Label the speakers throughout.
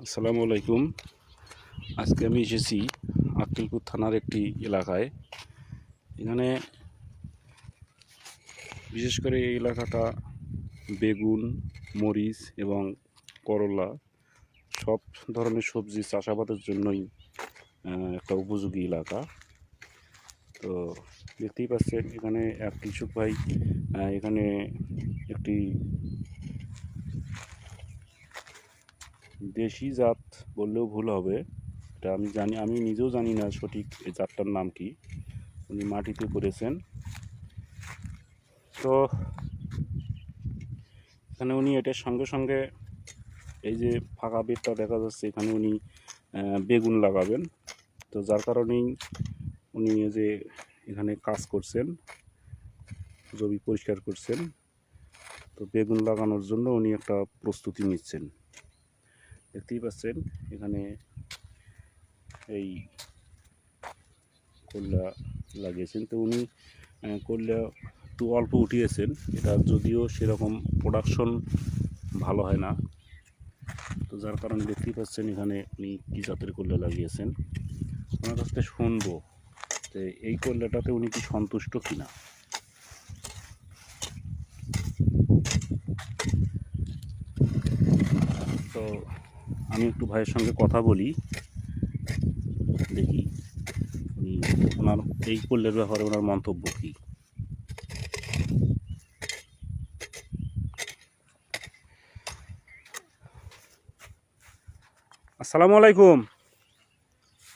Speaker 1: আসসালামু আলাইকুম। আজকে আমি এসেছি আক্কেলপুর থানার একটি এলাকায়। এখানে বিশেষ করে এই এলাকাটা বেগুন, মরিচ এবং করলা সব ধরনের সবজি চাষাবাদের জন্যই একটা উপযোগী এলাকা। তো দেখতেই পাচ্ছেন এখানে এক কৃষক ভাই এখানে একটি দেশি জাত বললেও ভুল হবে। এটা আমি জানি, আমি নিজেও জানি না সঠিক এই জাতটার নাম কি। উনি মাটিতে করেছেন তো এখানে উনি এটার সঙ্গে সঙ্গে এই যে ফাঁকা বেডটা দেখা যাচ্ছে, এখানে উনি বেগুন লাগাবেন। তো যার কারণেই উনি যে এখানে কাজ করছেন, জমি পরিষ্কার করছেন। তো বেগুন লাগানোর জন্য উনি একটা প্রস্তুতি নিচ্ছেন। দেখতেই পাচ্ছেন, এখানে এই করলা লাগিয়েছেন। তো উনি করলা একটু অল্প উঠিয়েছেন, এটা যদিও সেরকম প্রোডাকশন ভালো হয় না। তো যার কারণে দেখতেই পাচ্ছেন এখানে উনি কী জাতের করলা লাগিয়েছেন। ওনার কাছ থেকে শুনব যে এই করলাটাতে উনি কি সন্তুষ্ট কিনা তো আমি একটু ভাইয়ের সঙ্গে কথা বলি। দেখি উনি ওনার এই করলের ব্যাপারে ওনার মন্তব্য কী? আসসালামু আলাইকুম।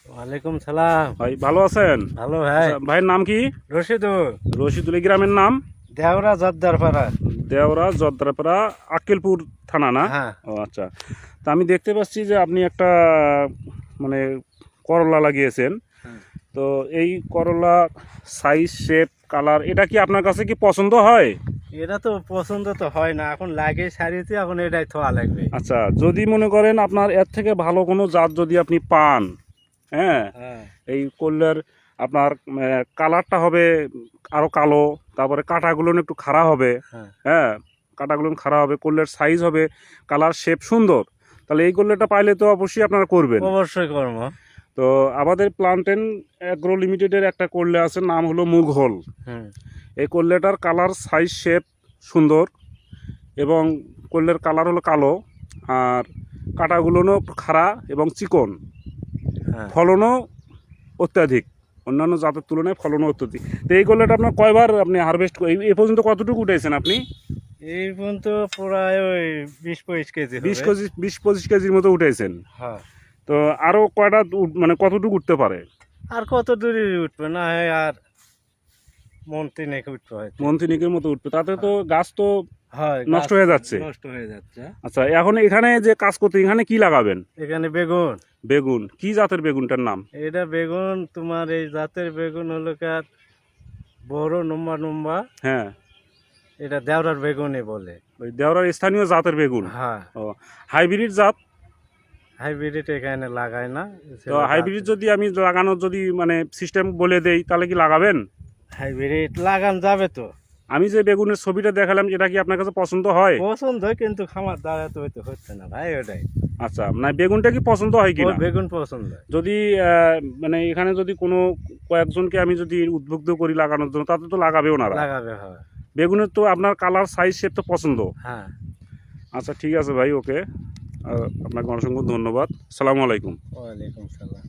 Speaker 2: ওয়ালাইকুম সালাম।
Speaker 1: ভাই ভালো আছেন?
Speaker 2: ভালো ভাই।
Speaker 1: আচ্ছা, ভাইয়ের নাম কি?
Speaker 2: রশিদুল।
Speaker 1: রশিদুল গ্রামের নাম?
Speaker 2: দেওরা জর্দার পাড়া
Speaker 1: দেওরা জদ্রাপাড়া আক্কেলপুর থানা না?
Speaker 2: হ্যাঁ।
Speaker 1: ও আচ্ছা। তা আমি দেখতে পাচ্ছি যে আপনি একটা মানে করলা লাগিয়েছেন।
Speaker 2: হ্যাঁ।
Speaker 1: তো এই করলা সাইজ শেপ কালার এটা কি আপনার কাছে কি পছন্দ হয়?
Speaker 2: এটা তো পছন্দ তো হয় না। এখন লাগে সারিতে এখন এটাই থোয়া লাগবে।
Speaker 1: আচ্ছা যদি মনে করেন আপনার এর থেকে ভালো কোনো জাত যদি আপনি পান হ্যাঁ
Speaker 2: হ্যাঁ।
Speaker 1: এই করলার আপনার কালারটা হবে আরও কালো তারপরে কাঁটাগুলো একটু খাড়া হবে
Speaker 2: হ্যাঁ।
Speaker 1: হ্যাঁ কাঁটাগুলো খাড়া হবে করলের সাইজ হবে কালার শেপ সুন্দর। তাহলে এই করলেটা পাইলে তো অবশ্যই আপনারা করবেন।
Speaker 2: অবশ্যই কর্ম
Speaker 1: তো আমাদের প্লান্টেন অ্যাগ্রো লিমিটেডের একটা করলে আছে নাম হলো মুঘল। এই করলেটার কালার সাইজ শেপ সুন্দর এবং করলের কালার হলো কালো আর কাঁটাগুলোও খাড়া এবং চিকন।
Speaker 2: হ্যাঁ।
Speaker 1: ফলনও অত্যাধিক অন্যান্য জাতের তুলনায় ফলনও অত্যাধিক। তো এই করলেটা আপনার কয়বার আপনি হারভেস্ট এই পর্যন্ত কতটুকু উঠেছেন আপনি?
Speaker 2: এই পর্যন্ত প্রায় ওই বিশ পঁচিশ কেজি
Speaker 1: বিশ কেজি বিশ পঁচিশ কেজির মতো উঠেছেন
Speaker 2: হ্যাঁ।
Speaker 1: তো আরও কয়টা মানে কতটুকু উঠতে পারে?
Speaker 2: আর কত দূরে উঠবে না হয় আর
Speaker 1: মতো উঠবে। তাতে তো গাছ তো
Speaker 2: হয়
Speaker 1: নষ্ট হয়ে যাচ্ছে।
Speaker 2: নষ্ট হয়ে যাচ্ছে।
Speaker 1: আচ্ছা এখন এখানে যে কাজ করতে এখানে কি লাগাবেন?
Speaker 2: এখানে বেগুন।
Speaker 1: বেগুন। কি জাতের বেগুনটার নাম?
Speaker 2: এটা বেগুন তোমার এই জাতের বেগুন হলো কার বড় নম্বা নম্বা
Speaker 1: হ্যাঁ।
Speaker 2: এটা দেওরার বেগুনই বলে।
Speaker 1: ওই দেওরার স্থানীয় জাতের বেগুন?
Speaker 2: হ্যাঁ।
Speaker 1: ও হাইব্রিড জাত?
Speaker 2: হাইব্রিড এখানে লাগায় না
Speaker 1: তো হাইব্রিড যদি আমি লাগানোর যদি মানে সিস্টেম বলে দেই তাহলে কি লাগাবেন?
Speaker 2: হাইব্রিড লাগান যাবে তো।
Speaker 1: আমি যে বেগুনের ছবিটা দেখালাম এটা কি আপনার কাছে পছন্দ হয়?
Speaker 2: পছন্দ হয় কিন্তু খামার দ্বারা তো হয়তো হচ্ছে না ভাই ওটাই।
Speaker 1: আচ্ছা মানে বেগুনটা কি পছন্দ হয় কি না
Speaker 2: বেগুন পছন্দ
Speaker 1: যদি মানে এখানে যদি কোনো কয়েকজনকে আমি যদি উদ্বুদ্ধ করি লাগানোর জন্য তাতে তো লাগাবে ওনারা
Speaker 2: লাগাবে হয়।
Speaker 1: বেগুনের তো আপনার কালার সাইজ শেপ তো পছন্দ।
Speaker 2: হ্যাঁ।
Speaker 1: আচ্ছা ঠিক আছে ভাই ওকে। আপনাকে অসংখ্য ধন্যবাদ। সালামু আলাইকুম।
Speaker 2: ওয়ালাইকুম সালাম।